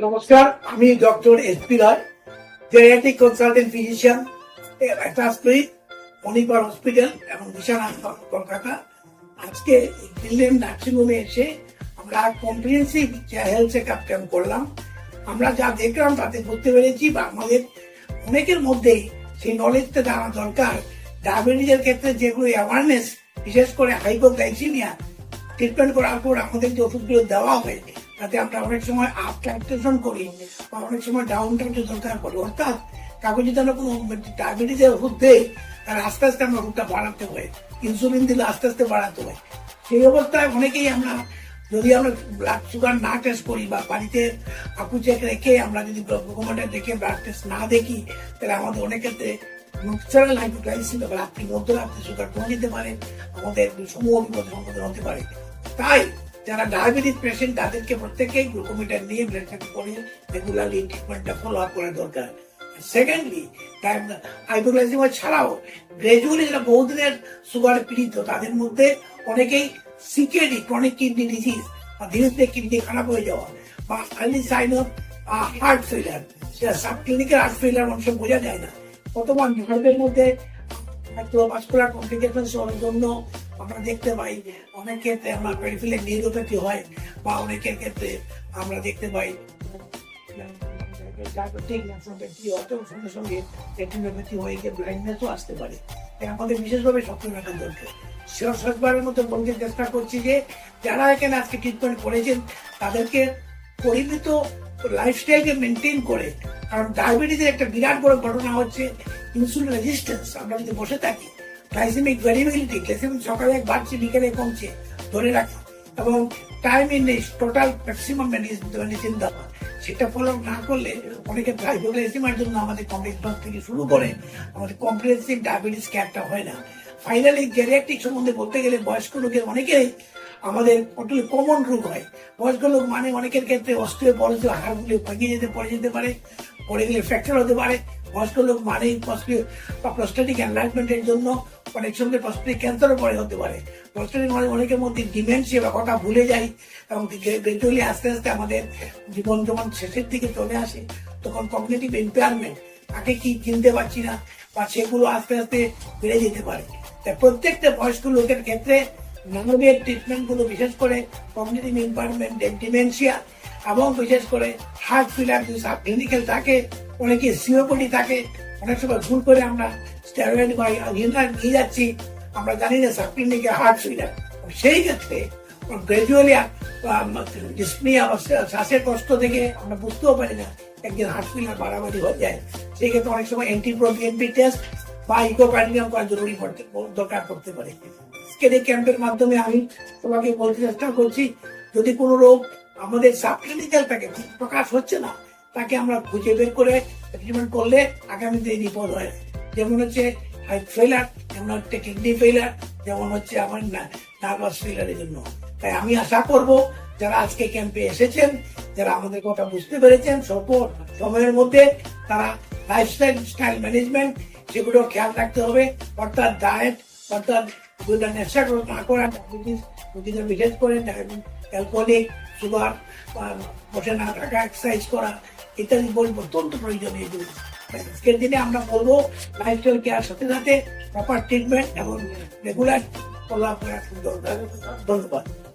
নমস্কার, আমি doctor S P Roy geriatric consultant physician ট্রান্সপ্রিট Manipal hospital এবং বিশাল কলকাতা। আজকে দিল্লির নার্সিংহোমে এসে আমরা comprehensive health check up camp করলাম। আমরা যা দেখলাম তাতে বুঝতে পেরেছি বা আমাদের অনেকের মধ্যেই সেই নলেজটা জানা দরকার। ডায়াবেটিসের ক্ষেত্রে যেগুলো অ্যাওয়ারনেস বিশেষ করে হাইপোগ্লাইসিমিয়া ট্রিটমেন্ট করার পর আমাদের যে ওষুধগুলো দেওয়া হয় তাতে আমরা অনেক সময় আপ ট্রাকটেশন করি বা অনেক সময় ডাউন দরকার করি অর্থাৎ কাউকে যদি কোনো ডায়াবেটিসের ওষুধ দেই, তাহলে আস্তে আস্তে আমরা ওষুধটা বাড়াতে হয় ইনসুলিন দিলে আস্তে আস্তে বাড়াতে হয়। সেই অবস্থায় অনেকেই আমরা যদি আমরা ব্লাড সুগার না টেস্ট করি বা বাড়িতে আকু চেক রেখে আমরা যদি ডকুমেন্টে দেখে ব্লাড টেস্ট না দেখি, তাহলে আমাদের অনেক ক্ষেত্রে ন্যাচারাল হাইপোগ্লাইসিমিয়া বা রাত্রি সুগার কমে যেতে পারে, আমাদের সমূহ বিপদ সম্বোধন হতে পারে। তাই যারা ডায়াবেটিস পেশেন্ট তাদেরকে প্রত্যেকেই গ্লুকোমিটার নিয়ে ব্লাড চেক করে রেগুলারলি ট্রিটমেন্টটা ফলো আপ করা দরকার। সেকেন্ডলি হাইপোগ্লাইসিমিয়া ছাড়াও গ্রাজুয়ালি যারা বহুদিনের সুগার পীড়িত, তাদের মধ্যে অনেকেই সিকেডি ক্রনিক কিডনি ডিজিজ বা ধীরে ধীরে কিডনি খারাপ হয়ে যাওয়া, বা early sign of heart failure সেটা সাব ক্লিনিকের হার্ট ফেলিয়ার মানুষের বোঝা যায় না। বর্তমান ভারতের মধ্যে কমপ্লিকেশন জন্য আমরা দেখতে পাই অনেক ক্ষেত্রে আমরা পেরিফেরিয়াল নিউরোপ্যাথি হয় বা অনেকের ক্ষেত্রে আমরা দেখতে পাই ডায়াবেটিক সঙ্গে সঙ্গে হয়ে গিয়ে আসতে পারে। তাই আমাদের বিশেষভাবে মতো চেষ্টা করছি যে, যারা এখানে আজকে করেছেন, তাদেরকে পরিমিত মেনটেন করে। কারণ একটা বিরাট বড় ঘটনা হচ্ছে ইনসুলিন রেজিস্ট্যান্স আমরা যদি বসে থাকি গ্লাইসেমিক ভ্যারিবিলিটি গ্লাইসেমিক সকালে বাড়ছে, বিকেলে কমছে, ধরে রাখা। এবং time in total maximum medicine দেওয়া। সেটা ফলো না করলে অনেকে হাইপোগ্লাইসিমার জন্য আমাদের কমপ্লেক্স থেকে শুরু করে, আমাদের কম্প্রিহেন্সিভ ডায়াবেটিস ক্যাপটা হয় না। ফাইনালি জেরিয়াট্রিক সম্বন্ধে বলতে গেলে বয়স্ক লোকের অনেকেই আমাদের অটলি কমন রোগ হয়। বয়স্ক লোক মানে অনেকের ক্ষেত্রে অস্ট্রিও পড়ে হাড়গুলি ভাঙিয়ে যেতে, পড়ে যেতে পারে, পড়ে গেলে ফ্র্যাকচার হতে পারে লোক মানেই প্রস্টেটিক এনলাইটমেন্টের জন্য অনেক সময় প্রস্টেটিক ক্যান্সারও পরে হতে পারে। প্রস্টেটিক মানে অনেকের মধ্যে ডিমেন্সিয়া বা কথা ভুলে যায়, এবং গ্রাজুয়ালি আস্তে আস্তে আমাদের জীবন যখন শেষের দিকে চলে আসে। তখন কগনিটিভ ইম্পেয়ারমেন্ট তাকে কি চিনতে পারছি না, বা সেগুলো আস্তে আস্তে বেড়ে যেতে পারে। তাই প্রত্যেকটা বয়স্ক লোকের ক্ষেত্রে নানবের ট্রিটমেন্টগুলো, বিশেষ করে কগনিটিভ ইম্পারমেন্ট ডিমেনশিয়া এবং বিশেষ করে হার্ট ফিলার যদি ক্লিনিক্যাল থাকে অনেকে সিওপডি থাকে, অনেক সময় ভুল করে আমরা স্টেরয়েড বা নিয়ে যাচ্ছি, আমরা জানি না সাব ক্লিনিকে হার্ট ফিলার সেই ক্ষেত্রে গ্রাজুয়ালি শ্বাসের কষ্ট থেকে আমরা বুঝতেও পারি না, একদিন হার্ট ফিলার বাড়াবাড়ি হয়ে যায়। সেই ক্ষেত্রে অনেক সময় অ্যান্টিপ্রোবিএনপি টেস্ট বা ইকোকার্ডিয়াম করা জরুরি পড়তে, দরকার পড়তে পারে। আজকের ক্যাম্পের মাধ্যমে আমি তোমাকে বলতে চেষ্টা করছি, যদি কোনো রোগ আমাদের সাব ক্লিনিক্যাল থাকে প্রকাশ হচ্ছে না তাকে আমরা খুঁজে বের করে ট্রিটমেন্ট করলে আগামীতে বিপদ হয়। যেমন হচ্ছে হার্ট ফেলার যেমন হচ্ছে কিডনি ফেলার যেমন হচ্ছে আমার নার্ভাস ফেলারের জন্য। তাই আমি আশা করব যারা আজকে ক্যাম্পে এসেছেন, যারা আমাদের কথা বুঝতে পেরেছেন, স্বল্প সময়ের মধ্যে তারা লাইফস্টাইল স্টাইল ম্যানেজমেন্ট সেগুলো খেয়াল রাখতে হবে। অর্থাৎ ডায়েট অর্থাৎ যেগুলো নেশা না করা ডায়াবেটিস রোগীদের বিশেষ করে অ্যালকোহলিক সুগার বসে না থাকা এক্সারসাইজ করা ইত্যাদি বলব, অত্যন্ত প্রয়োজনীয় জিনিস। আজকের দিনে আমরা বলব লাইফস্টাইল কেয়ার সাথে সাথে প্রপার ট্রিটমেন্ট এবং রেগুলার ফলো দরকার। ধন্যবাদ।